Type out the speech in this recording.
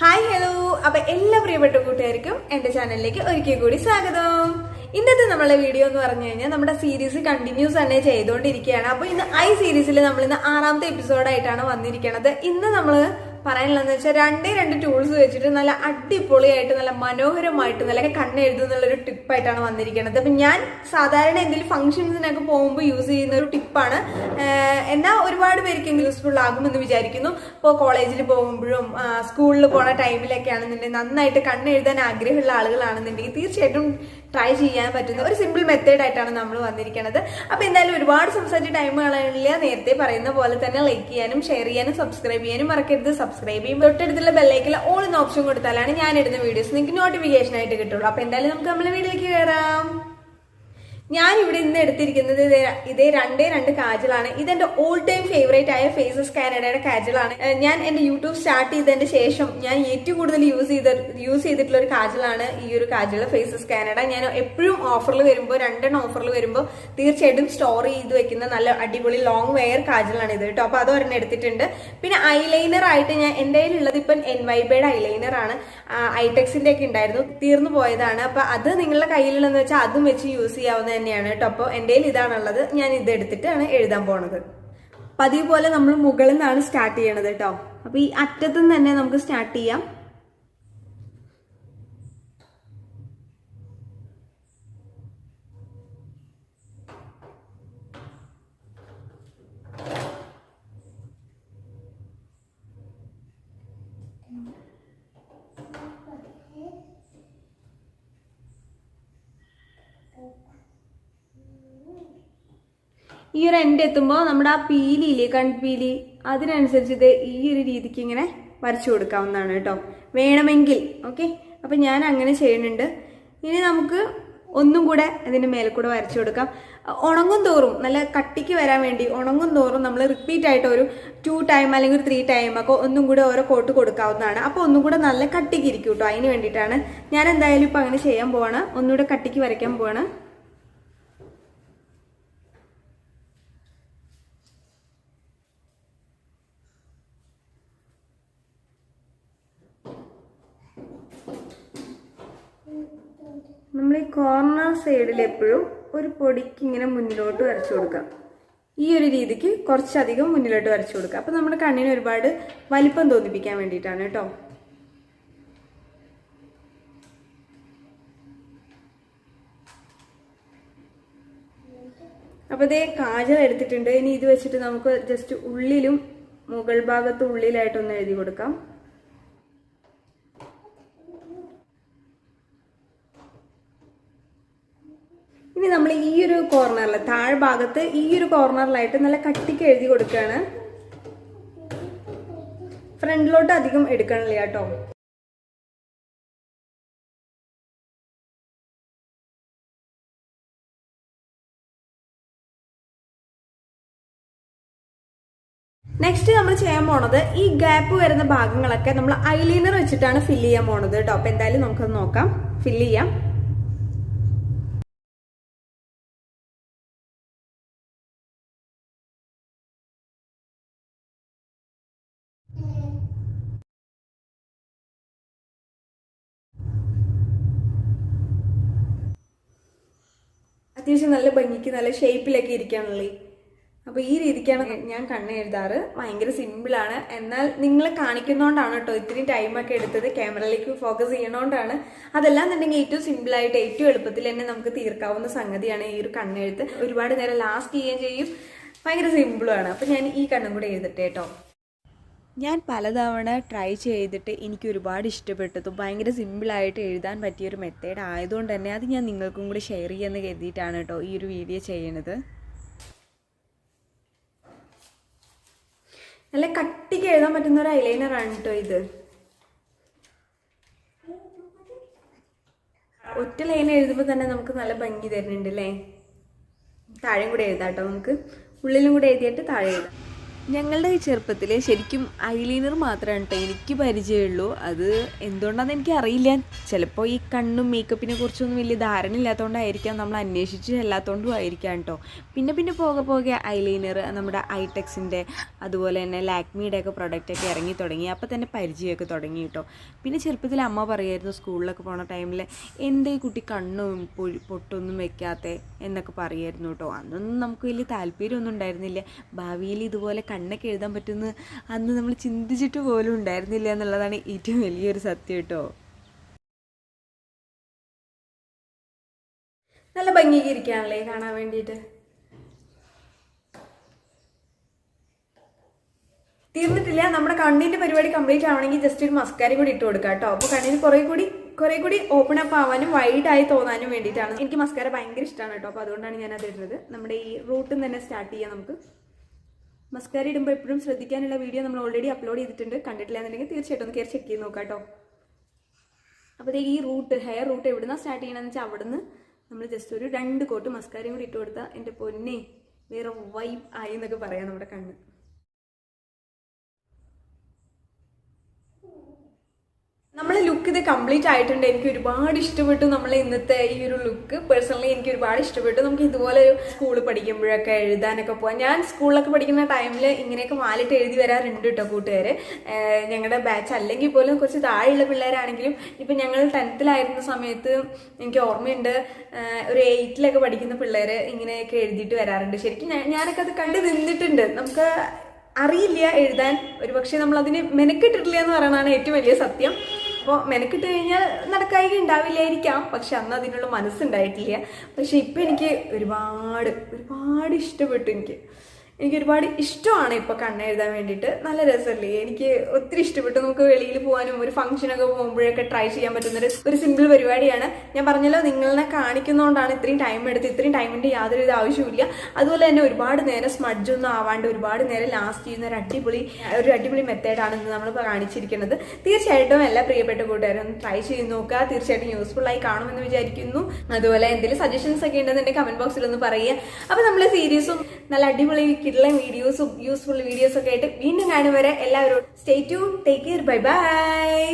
Hi hello അപ്പൊ എല്ലാ പ്രിയപ്പെട്ട കൂട്ടുകാർക്കും എന്റെ ചാനലിലേക്ക് ഒരിക്കൽ കൂടി സ്വാഗതം. ഇന്നത്തെ നമ്മളെ വീഡിയോ എന്ന് പറഞ്ഞു കഴിഞ്ഞാൽ നമ്മുടെ സീരീസ് കണ്ടിന്യൂസ് തന്നെ ചെയ്തുകൊണ്ടിരിക്കുകയാണ്. അപ്പൊ ഇന്ന് ഐ സീരീസിൽ നമ്മൾ ഇന്ന് ആറാമത്തെ എപ്പിസോഡായിട്ടാണ് വന്നിരിക്കുന്നത് ഇന്ന് നമ്മൾ പറയാനുള്ളതെന്ന് വെച്ചാൽ രണ്ടേ രണ്ട് ടൂൾസ് വെച്ചിട്ട് നല്ല അടിപൊളിയായിട്ട് നല്ല മനോഹരമായിട്ട് നല്ല കണ്ണെഴുതുന്നുള്ള ഒരു ടിപ്പായിട്ടാണ് വന്നിരിക്കുന്നത് അപ്പം ഞാൻ സാധാരണ എന്തെങ്കിലും ഫംഗ്ഷൻസിനൊക്കെ പോകുമ്പോൾ യൂസ് ചെയ്യുന്ന ഒരു ടിപ്പാണ്. എന്നാൽ ഒരുപാട് പേർക്ക് യൂസ്ഫുൾ ആകുമെന്ന് വിചാരിക്കുന്നു. ഇപ്പോൾ കോളേജിൽ പോകുമ്പോഴും സ്കൂളിൽ പോണ ടൈമിലൊക്കെ ആണെന്നുണ്ടെങ്കിൽ നന്നായിട്ട് കണ്ണെഴുതാൻ ആഗ്രഹമുള്ള ആളുകളാണെന്നുണ്ടെങ്കിൽ തീർച്ചയായിട്ടും ട്രൈ ചെയ്യാൻ പറ്റുന്ന ഒരു സിമ്പിൾ മെത്തേഡ് ആയിട്ടാണ് നമ്മൾ വന്നിരിക്കുന്നത് അപ്പൊ എന്തായാലും ഒരുപാട് സംസാരിച്ച് ടൈം കളയില്ല നേരത്തെ പറയുന്ന പോലെ തന്നെ ലൈക്ക് ചെയ്യാനും ഷെയർ ചെയ്യാനും സബ്സ്ക്രൈബ് ചെയ്യാനും മറക്കരുത്. സബ്സ്ക്രൈബ് ചെയ്യും തൊട്ടടുത്തുള്ള ബെല്ലൈക്കിൽ ഓൾ എന്ന ഓപ്ഷൻ കൊടുത്താലാണ് ഞാൻ ഇടുന്ന വീഡിയോസ് നിങ്ങൾക്ക് നോട്ടിഫിക്കേഷൻ ആയിട്ട് കിട്ടുള്ളൂ. അപ്പൊ എന്തായാലും നമുക്ക് നമ്മളെ വീട്ടിലേക്ക് കയറാം ഞാൻ ഇവിടെ ഇന്ന് എടുത്തിരിക്കുന്നത് ഇതേ രണ്ടേ രണ്ട് കാജലാണ് ഇതെന്റെ ഓൾ ടൈം ഫേവറേറ്റ് ആയ ഫേസസ് കാനഡയുടെ കാജലാണ് ഞാൻ എന്റെ യൂട്യൂബ് സ്റ്റാർട്ട് ചെയ്തതിന് ശേഷം ഞാൻ ഏറ്റവും കൂടുതൽ യൂസ് ചെയ്ത യൂസ് ചെയ്തിട്ടുള്ള ഒരു കാജലാണ് ഈ ഒരു കാജൽ ഫേസസ് കാനഡ ഞാൻ എപ്പോഴും ഓഫറിൽ വരുമ്പോൾ രണ്ടെണ്ണം ഓഫറിൽ വരുമ്പോൾ തീർച്ചയായിട്ടും സ്റ്റോർ ചെയ്ത് വെക്കുന്ന നല്ല അടിപൊളി ലോങ് വെയർ കാജലാണ് ഇത് കേട്ടോ. അപ്പൊ അതൊരെണ്ണം എടുത്തിട്ടുണ്ട്. പിന്നെ ഐലൈനർ ആയിട്ട് ഞാൻ എന്റെ കയ്യിലുള്ളത് ഇപ്പം എൻ വൈബയുടെ ഐലൈനർ ആണ്. ഐടെക്സിന്റെ ഒക്കെ ഉണ്ടായിരുന്നു. തീർന്നു പോയതാണ്. അപ്പൊ അത് നിങ്ങളുടെ കയ്യിലുള്ളതെന്ന് വെച്ചാൽ അതും വെച്ച് യൂസ് ചെയ്യാവുന്ന തന്നെയാണ് കേട്ടോ അപ്പോൾ എന്റെ കയ്യിൽ ഇതാണുള്ളത്. ഞാൻ ഇത് എടുത്തിട്ടാണ് എഴുതാൻ പോണത്. പതിവ് പോലെ നമ്മൾ മുകളിൽ നിന്നാണ് സ്റ്റാർട്ട് ചെയ്യണത് കേട്ടോ അപ്പോൾ ഈ അറ്റത്തു നിന്ന് തന്നെ നമുക്ക് സ്റ്റാർട്ട് ചെയ്യാം. ഈ ഒരു എൻഡ് എത്തുമ്പോൾ നമ്മുടെ ആ പീലിയില്ലേ കൺപീലി അതിനനുസരിച്ച് ഈ ഒരു രീതിക്ക് ഇങ്ങനെ വരച്ചു കൊടുക്കാവുന്നതാണ് കേട്ടോ. വേണമെങ്കിൽ ഓക്കെ അപ്പം ഞാൻ അങ്ങനെ ചെയ്യുന്നുണ്ട്. ഇനി നമുക്ക് ഒന്നും കൂടെ അതിന്റെ മേലെ കൂടെ വരച്ചു കൊടുക്കാം. ഉണങ്ങും തോറും നല്ല കട്ടിക്ക് വരാൻ വേണ്ടി ഉണങ്ങും തോറും നമ്മൾ റിപ്പീറ്റ് ആയിട്ട് ഒരു ടു ടൈം അല്ലെങ്കിൽ ഒരു ത്രീ ടൈം ഒക്കെ ഒന്നും കൂടെ ഓരോ കോട്ട് കൊടുക്കാവുന്നതാണ്. അപ്പോൾ ഒന്നും കൂടെ നല്ല കട്ടിക്ക് ഇരിക്കും കേട്ടോ അതിന് വേണ്ടിയിട്ടാണ്. ഞാൻ എന്തായാലും ഇപ്പോൾ അങ്ങനെ ചെയ്യാൻ പോവാണ്. ഒന്നുകൂടെ കട്ടിക്ക് വരയ്ക്കാൻ പോവാണ്. നമ്മൾ ഈ കോർണർ സൈഡിൽ എപ്പോഴും ഒരു പൊടിക്ക് ഇങ്ങനെ മുന്നിലോട്ട് വരച്ചു കൊടുക്കാം. ഈ ഒരു രീതിക്ക് കുറച്ചധികം മുന്നിലോട്ട് വരച്ചു കൊടുക്കുക അപ്പം നമ്മുടെ കണ്ണിന് ഒരുപാട് വലിപ്പം തോന്നിപ്പിക്കാൻ വേണ്ടിയിട്ടാണ് കേട്ടോ. അപ്പോൾ ഇതേ കാജൽ എടുത്തിട്ടുണ്ട്. ഇനി ഇത് വെച്ചിട്ട് നമുക്ക് ജസ്റ്റ് ഉള്ളിലും മുകൾ ഭാഗത്ത് ഉള്ളിലായിട്ടൊന്ന് എഴുതി കൊടുക്കാം. ഇനി നമ്മൾ ഈ ഒരു കോർണറിൽ താഴ്ഭാഗത്ത് ഈ ഒരു കോർണറിലായിട്ട് നല്ല കട്ടിക്ക് എഴുതി കൊടുക്കുകയാണ് ഫ്രണ്ടിലോട്ട് അധികം എടുക്കണില്ല കേട്ടോ. നെക്സ്റ്റ് നമ്മൾ ചെയ്യാൻ പോണത് ഈ ഗ്യാപ്പ് വരുന്ന ഭാഗങ്ങളൊക്കെ നമ്മൾ ഐലൈനർ വെച്ചിട്ടാണ് ഫില്ല് ചെയ്യാൻ പോണത് കേട്ടോ. അപ്പൊ എന്തായാലും നമുക്കത് നോക്കാം. ഫില്ല് ചെയ്യാം. അത്യാവശ്യം നല്ല ഭംഗിക്ക് നല്ല ഷേപ്പിലൊക്കെ ഇരിക്കാനുള്ളേ അപ്പോൾ ഈ രീതിക്കാണ് ഞാൻ കണ്ണ് എഴുതാറ് ഭയങ്കര സിമ്പിളാണ് എന്നാൽ നിങ്ങളെ കാണിക്കുന്നതുകൊണ്ടാണ് കേട്ടോ ഇത്രയും ടൈമൊക്കെ എടുത്തത്. ക്യാമറയിലേക്ക് ഫോക്കസ് ചെയ്യണോണ്ടാണ്. അതെല്ലാം എന്നുണ്ടെങ്കിൽ ഏറ്റവും സിമ്പിളായിട്ട് ഏറ്റവും എളുപ്പത്തിൽ തന്നെ നമുക്ക് തീർക്കാവുന്ന സംഗതിയാണ് ഈ ഒരു കണ്ണെഴുത്ത്. ഒരുപാട് നേരം ലാസ്റ്റ് ചെയ്യുകയും ചെയ്യും. ഭയങ്കര സിമ്പിളുമാണ് അപ്പോൾ ഞാൻ ഈ കണ്ണും കൂടെ എഴുതട്ടെ കേട്ടോ. ഞാൻ പലതവണ ട്രൈ ചെയ്തിട്ട് എനിക്ക് ഒരുപാട് ഇഷ്ടപ്പെട്ടതും ഭയങ്കര സിമ്പിളായിട്ട് എഴുതാൻ പറ്റിയൊരു മെത്തേഡ് ആയതുകൊണ്ട് തന്നെ അത് ഞാൻ നിങ്ങൾക്കും കൂടി ഷെയർ ചെയ്യാമെന്ന് കരുതിയിട്ടാണ് കേട്ടോ ഈ ഒരു വീഡിയോ ചെയ്യണത്. നല്ല കട്ടിക്ക് എഴുതാൻ പറ്റുന്ന ഒരു ഐലൈനറാണ് കേട്ടോ ഇത്. ഒറ്റ ലൈൻ എഴുതുമ്പോൾ തന്നെ നമുക്ക് നല്ല ഭംഗി തരുന്നുണ്ട് അല്ലേ താഴെയും കൂടെ എഴുതാം കേട്ടോ നമുക്ക്. ഉള്ളിലും കൂടെ എഴുതിയിട്ട് താഴെ എഴുതാം. ഞങ്ങളുടെ ഈ ചെറുപ്പത്തിൽ ശരിക്കും ഐലൈനർ മാത്രമാണ് കേട്ടോ എനിക്ക് പരിചയമുള്ളൂ അത് എന്തുകൊണ്ടാണെന്ന് എനിക്ക് അറിയില്ല ചിലപ്പോൾ ഈ കണ്ണും മേക്കപ്പിനെ കുറിച്ചൊന്നും വലിയ ധാരണ ഇല്ലാത്തതുകൊണ്ടായിരിക്കാം നമ്മൾ അന്വേഷിച്ച് അല്ലാത്തതുകൊണ്ടും ആയിരിക്കാം കേട്ടോ പിന്നെ പിന്നെ പോകെ പോകെ ഐലൈനർ നമ്മുടെ ഐടെക്സിന്റെ അതുപോലെ തന്നെ ലാക്മിയുടെ ഒക്കെ പ്രൊഡക്റ്റൊക്കെ ഇറങ്ങി തുടങ്ങി. അപ്പോൾ തന്നെ പരിചയമൊക്കെ തുടങ്ങി കേട്ടോ പിന്നെ ചെറുപ്പത്തിൽ അമ്മ പറയുമായിരുന്നു സ്കൂളിലൊക്കെ പോണ ടൈമിൽ എന്തേ കുട്ടി കണ്ണും പൊട്ടൊന്നും വെക്കാത്ത? എന്നൊക്കെ പറയുമായിരുന്നു കേട്ടോ അന്നൊന്നും നമുക്ക് വലിയ താല്പര്യമൊന്നും ഉണ്ടായിരുന്നില്ല. ഭാവിയിൽ ഇതുപോലെ കണ്ണൊക്കെ എഴുതാൻ പറ്റുമെന്ന് അന്ന് നമ്മൾ ചിന്തിച്ചിട്ട് പോലും ഉണ്ടായിരുന്നില്ല എന്നുള്ളതാണ് ഏറ്റവും വലിയൊരു സത്യം കേട്ടോ. നല്ല ഭംഗിക്ക് കാണാൻ വേണ്ടിയിട്ട്? തീർന്നിട്ടില്ല. നമ്മുടെ കണ്ണിന്റെ പരിപാടി കംപ്ലീറ്റ് ആവണമെങ്കിൽ ജസ്റ്റ് ഒരു മസ്കാരി കൂടി ഇട്ട് കൊടുക്കാം കേട്ടോ. അപ്പോൾ കണ്ണിന് കുറേ കൂടി കുറേ കൂടി ഓപ്പൺ അപ്പ് ആവാനും വൈഡ് ആയി തോന്നാനും വേണ്ടിയിട്ടാണ്. എനിക്ക് മസ്കാര ഭയങ്കര ഇഷ്ടമാണ് കേട്ടോ. അപ്പോൾ അതുകൊണ്ടാണ് ഞാൻ അത് ഇടുന്നത്. നമ്മുടെ ഈ റൂട്ടിൽ നിന്ന് തന്നെ സ്റ്റാർട്ട് ചെയ്യാം നമുക്ക്. മസ്കാര ഇടുമ്പോൾ എപ്പോഴും ശ്രദ്ധിക്കാനുള്ള വീഡിയോ നമ്മൾ ഓൾറെഡി അപ്ലോഡ് ചെയ്തിട്ടുണ്ട്. കണ്ടിട്ടില്ല എന്നുണ്ടെങ്കിൽ തീർച്ചയായിട്ടും ഒന്ന് കയറി ചെക്ക് ചെയ്ത് നോക്കാം കേട്ടോ. അപ്പോൾ ഈ റൂട്ട് ഹെയർ റൂട്ട് എവിടുന്ന സ്റ്റാർട്ട് ചെയ്യണമെന്ന് വെച്ചാൽ അവിടുന്ന് നമ്മൾ ജസ്റ്റ് ഒരു രണ്ട് കോട്ട് മസ്കാരയും കൂടി ഇട്ട് കൊടുത്താൽ എന്റെ പൊന്നെ വേറെ വൈബ് ആയി എന്നൊക്കെ പറയാം നമ്മുടെ കണ്ണ്. നമ്മളെ ലുക്ക് ഇത് കംപ്ലീറ്റ് ആയിട്ടുണ്ട്. എനിക്ക് ഒരുപാട് ഇഷ്ടപ്പെട്ടു നമ്മൾ ഇന്നത്തെ ഈ ഒരു ലുക്ക് പേഴ്സണലി എനിക്ക് ഒരുപാട് ഇഷ്ടപ്പെട്ടു. നമുക്ക് ഇതുപോലെ ഒരു സ്കൂളിൽ പഠിക്കുമ്പോഴൊക്കെ എഴുതാനൊക്കെ പോകാം ഞാൻ സ്കൂളിലൊക്കെ പഠിക്കുന്ന ടൈമിൽ ഇങ്ങനെയൊക്കെ വാലിട്ട് എഴുതി വരാറുണ്ട് കേട്ടോ കൂട്ടുകാർ ഞങ്ങളുടെ ബാച്ച് അല്ലെങ്കിൽ പോലും കുറച്ച് താഴെയുള്ള പിള്ളേരാണെങ്കിലും ഇപ്പം ഞങ്ങൾ ടെൻത്തിലായിരുന്ന സമയത്ത് എനിക്ക് ഓർമ്മയുണ്ട്. ഒരു എയ്റ്റിലൊക്കെ പഠിക്കുന്ന പിള്ളേർ ഇങ്ങനെയൊക്കെ എഴുതിയിട്ട് വരാറുണ്ട്. ശരിക്കും ഞാനൊക്കെ അത് കണ്ട് നിന്നിട്ടുണ്ട്. നമുക്ക് അറിയില്ല എഴുതാൻ. ഒരു പക്ഷേ നമ്മൾ അതിന് മെനക്കെട്ടിട്ടില്ല എന്ന് പറയുന്നതാണ് ഏറ്റവും വലിയ സത്യം. അപ്പോൾ മെനക്കിട്ട് കഴിഞ്ഞാൽ നടക്കായിക ഉണ്ടാവില്ലായിരിക്കാം പക്ഷെ അന്ന് അതിനുള്ള മനസ്സുണ്ടായിട്ടില്ല. പക്ഷെ ഇപ്പം എനിക്ക് ഒരുപാട് ഒരുപാട് ഇഷ്ടപ്പെട്ടു എനിക്ക്. എനിക്ക് ഒരുപാട് ഇഷ്ടമാണ് ഇപ്പോൾ കണ്ണെഴുതാൻ വേണ്ടിയിട്ട്. നല്ല രസമല്ലേ? എനിക്ക് ഒത്തിരി ഇഷ്ടപ്പെട്ടു. നമുക്ക് വെളിയിൽ പോകാനും ഒരു ഫംഗ്ഷനൊക്കെ പോകുമ്പോഴൊക്കെ ട്രൈ ചെയ്യാൻ പറ്റുന്ന ഒരു- സിമ്പിൾ പരിപാടിയാണ്. ഞാൻ പറഞ്ഞല്ലോ നിങ്ങളെ കാണിക്കുന്നതുകൊണ്ടാണ് ഇത്രയും ടൈം എടുത്ത് ഇത്രയും ടൈമിന്റെ യാതൊരു ഇത് ആവശ്യമില്ല അതുപോലെ തന്നെ ഒരുപാട് നേരം സ്മഡ്ജൊന്നും ആവാണ്ട് ഒരുപാട് നേരം ലാസ്റ്റ് ചെയ്യുന്ന ഒരു അടിപൊളി ഒരു അടിപൊളി മെത്തേഡാണ് ഇന്ന് നമ്മളിപ്പോൾ കാണിച്ചിരിക്കുന്നത്. തീർച്ചയായിട്ടും എല്ലാ പ്രിയപ്പെട്ട കൂട്ടുകാരും ട്രൈ ചെയ്ത് നോക്കുക. തീർച്ചയായിട്ടും യൂസ്ഫുൾ ആയി കാണുമെന്ന് വിചാരിക്കുന്നു. അതുപോലെ എന്തെങ്കിലും സജഷൻസ് ഒക്കെ ഉണ്ടെന്നുണ്ടെങ്കിൽ കമന്റ് ബോക്സിൽ ഒന്ന് പറയുക. അപ്പോൾ നമ്മൾ സീരീസും നല്ല അടിപൊളി കിട്ടുള്ള വീഡിയോസും യൂസ്ഫുൾ വീഡിയോസൊക്കെ ആയിട്ട് വീണ്ടും കാണും വരെ എല്ലാവരോടും. Stay to take care bye bye